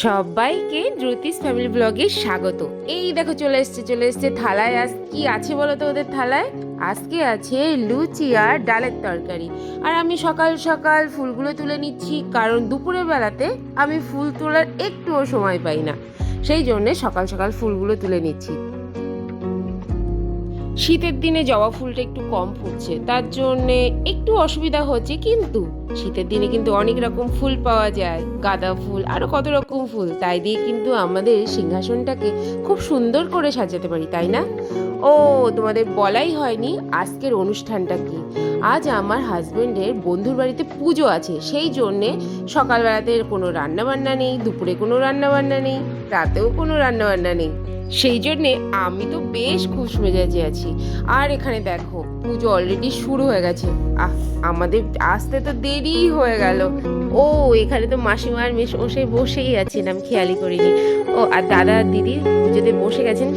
সবাইকে জ্যোতিষ ফ্যামিলি ব্লগে স্বাগত। এই দেখো চলে এসছে চলে এসছে থালায়। আজ কি আছে বলো তো ওদের থালায়? আজকে আছে লুচি আর ডালের তরকারি। আর আমি সকাল সকাল ফুলগুলো তুলে নিচ্ছি, কারণ দুপুরের বেলাতে আমি ফুল তোলার একটুও সময় পাই না। সেই জন্যে সকাল সকাল ফুলগুলো তুলে নিচ্ছি। শীতের দিনে জবা ফুলটা একটু কম ফুটছে, তার জন্যে একটু অসুবিধা হচ্ছে, কিন্তু শীতের দিনে কিন্তু অনেক রকম ফুল পাওয়া যায়, গাঁদা ফুল আরও কত রকম ফুল, তাই দিয়ে কিন্তু আমাদের সিংহাসনটাকে খুব সুন্দর করে সাজাতে পারি, তাই না? ও, তোমাদের বলাই হয়নি আজকের অনুষ্ঠানটা কি? আজ আমার হাজব্যান্ডের বন্ধুর বাড়িতে পুজো আছে, সেই জন্যে সকালবেলাতে কোনো রান্নাবান্না নেই, দুপুরে কোনো রান্নাবান্না নেই, রাতেও কোনো রান্নাবান্না নেই। সেই জন্যে আমি তো বেশ খুশ মেজাজে আছি। আর এখানে দেখো, পুজো অলরেডি শুরু হয়ে গেছে। আহ, আমাদের আসতে তো দেরি হয়ে গেল। ও, এখানে তো মাসিমার মেশ বসে বসেই আছেন, আমি খেয়ালই করিনি। ও, আর দাদা আর দিদি পুজোতে বসে গেছেন।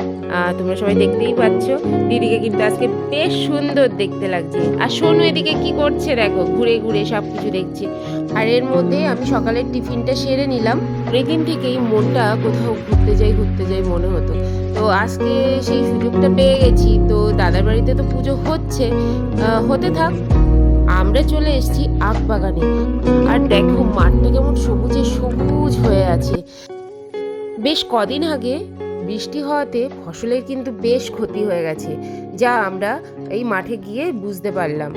তোমরা সবাই দেখতেই পাচ্ছ। দিদিকে কিন্তু আজকে বেশ সুন্দর দেখতে লাগছে। আর সোনু এদিকে কি করছে দেখো, ঘুরে ঘুরে সব কিছু দেখছে। আর এর মধ্যে আমি সকালের টিফিনটা সেরে নিলাম। অনেকদিন থেকেই মনটা কোথাও ঘুরতে যাই ঘুরতে যাই মনে হতো। তো আজকে সেই সুযোগটা পেয়ে গেছি। তো দাদার বাড়িতে তো পুজো হচ্ছে। হতে থাক। আমরা চলে এসেছি আখ বাগানে আর দেখো, মাঠটা কেমন সবুজে সবুজ হয়ে আছে। বেশ কদিন আগে বৃষ্টি হওয়াতে ফসলের কিন্তু বেশ ক্ষতি হয়ে গেছে, যা আমরা এই মাঠে গিয়ে বুঝতে পারলাম।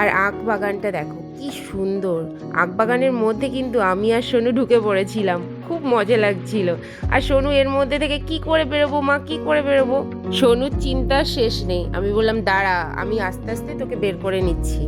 আর আখ বাগানটা দেখো, কি সুন্দর। আখ বাগানের মধ্যে কিন্তু আমি আর সোনু ঢুকে পড়েছিলাম, খুব মজা লাগছিল। আর সোনু এর মধ্যে থেকে কি করে বেরোবো মা, কি করে বেরোবো? সোনুর চিন্তার শেষ নেই, আমি বললাম, দাঁড়া, আমি আস্তে আস্তে তোকে বের করে নিচ্ছি।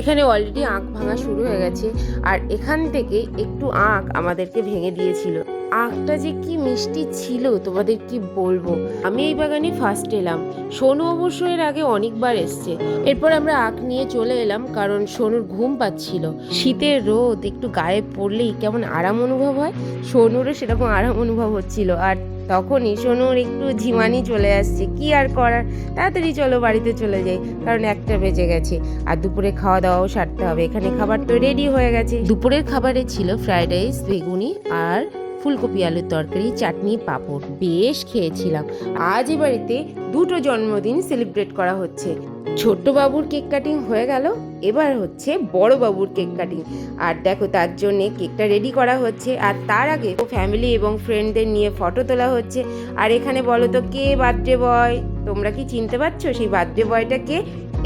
এখানে অলরেডি আঁক ভাঙা শুরু হয়ে গেছে, আর এখান থেকে একটু আঁক আমাদেরকে ভেঙে দিয়েছিল। আঁকটা যে কি মিষ্টি ছিল, তোমাদের কি বলব? আমি এই বাগানে ফার্স্ট এলাম। সোনু অবশ্য এর আগে অনেকবার এসছে। এরপর আমরা আঁক নিয়ে চলে এলাম, কারণ সোনুর ঘুম পাচ্ছিল। শীতের রোদ, একটু গায়ে পড়লেই কেমন আরাম অনুভব হয়? সোনুরও সেরকম আরাম অনুভব হচ্ছিল। আর তখনই সোনুর একটু ঝিমানি চলে আসছে। কি আর করার? তাড়াতাড়ি চলো বাড়িতে চলে যাই, কারণ একটা বেজে গেছে। আর দুপুরে খাওয়া দাওয়াও সারতে হবে। এখানে খাবার তো রেডি হয়ে গেছে। দুপুরের খাবারে ছিল ফ্রাইড রাইস বেগুনি আর ফুলকপি, আলুর তরকারি, চাটনি, পাঁপড় বেশ খেয়েছিলাম। আজ এ বাড়িতে দুটো জন্মদিন সেলিব্রেট করা হচ্ছে। ছোট্ট বাবুর কেক কাটিং হয়ে গেল, এবার হচ্ছে বড় বাবুর কেক কাটিং। আর দেখো, তার জন্যে কেকটা রেডি করা হচ্ছে, আর তার আগে ফ্যামিলি এবং ফ্রেন্ডদের নিয়ে ফটো তোলা হচ্ছে। আর এখানে বলো তো, কে বার্থডে বয় তোমরা কি চিনতে পারছ? সেই বার্থডে বয়টাকে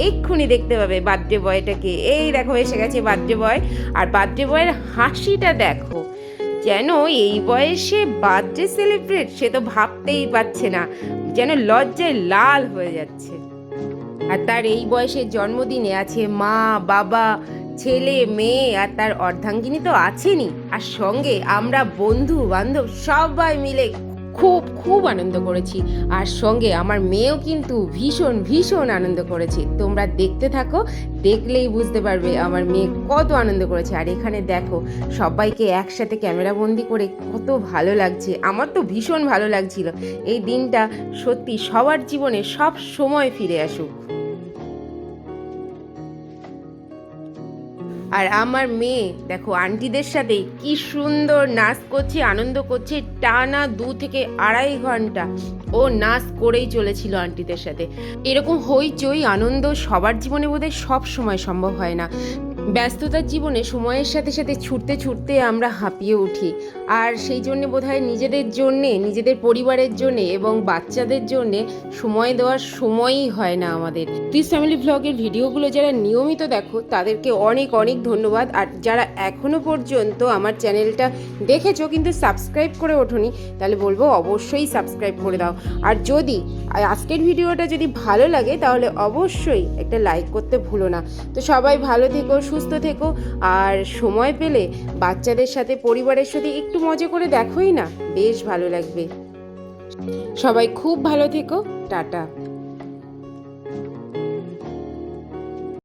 এক্ষুনি দেখতে পাবে বার্থডে বয়টাকে এই দেখো, এসে গেছে বার্থডে বয় আর বার্থডে বয়ের হাসিটা দেখো। যেন এই বয়সে বার্থডে সেলিব্রেট সে তো ভাবতেই পারছে না, যেন লজ্জায় লাল হয়ে যাচ্ছে। আর তার এই বয়সের জন্মদিনে আছে মা, বাবা, ছেলে, মেয়ে, আর তার অর্ধাঙ্গিনী তো আছেনই। আর সঙ্গে আমরা বন্ধু বান্ধব সবাই মিলে খুব খুব আনন্দ করেছি। আর সঙ্গে আমার মেয়েও কিন্তু ভীষণ ভীষণ আনন্দ করেছে। তোমরা দেখতে থাকো, দেখলেই বুঝতে পারবে আমার মেয়ে কত আনন্দ করেছে। আর এখানে দেখো, সবাইকে একসাথে ক্যামেরা বন্দি করে কত ভালো লাগছে। আমার তো ভীষণ ভালো লাগছিল। এই দিনটা সত্যি সবার জীবনে সব সময় ফিরে আসুক। আর আমার মেয়ে, দেখো, আন্টিদের সাথে কি সুন্দর নাচ করছে, আনন্দ করছে, টানা দু থেকে আড়াই ঘণ্টা ও নাচ করেই চলেছিল আন্টিদের সাথে। এরকম হইচই, আনন্দ সবার জীবনে বোধহয় সব সময় সম্ভব হয় না। ব্যস্ততার জীবনে সময়ের সাথে সাথে ছুটতে ছুটতে আমরা হাঁপিয়ে উঠি। আর সেই জন্যে বোধহয় নিজেদের জন্যে, নিজেদের পরিবারের জন্যে এবং বাচ্চাদের জন্যে সময় দেওয়ার সময়ই হয় না আমাদের। তিস ফ্যামিলি ব্লগের ভিডিওগুলো যারা নিয়মিত দেখো, তাদেরকে অনেক অনেক ধন্যবাদ। আর যারা এখনও পর্যন্ত আমার চ্যানেলটা দেখেছ কিন্তু সাবস্ক্রাইব করে ওঠোনি, তাহলে বলব অবশ্যই সাবস্ক্রাইব করে দাও। আর যদি আজকের ভিডিওটা যদি ভালো লাগে, তাহলে অবশ্যই একটা লাইক করতে ভুলো না। তো সবাই ভালো থেকো সুস্থ থেকো। আর সময় পেলে বাচ্চাদের সাথে পরিবারের সাথে একটু মজা করে দেখোই না। বেশ ভালো লাগবে। সবাই খুব ভালো থেকো। টাটা।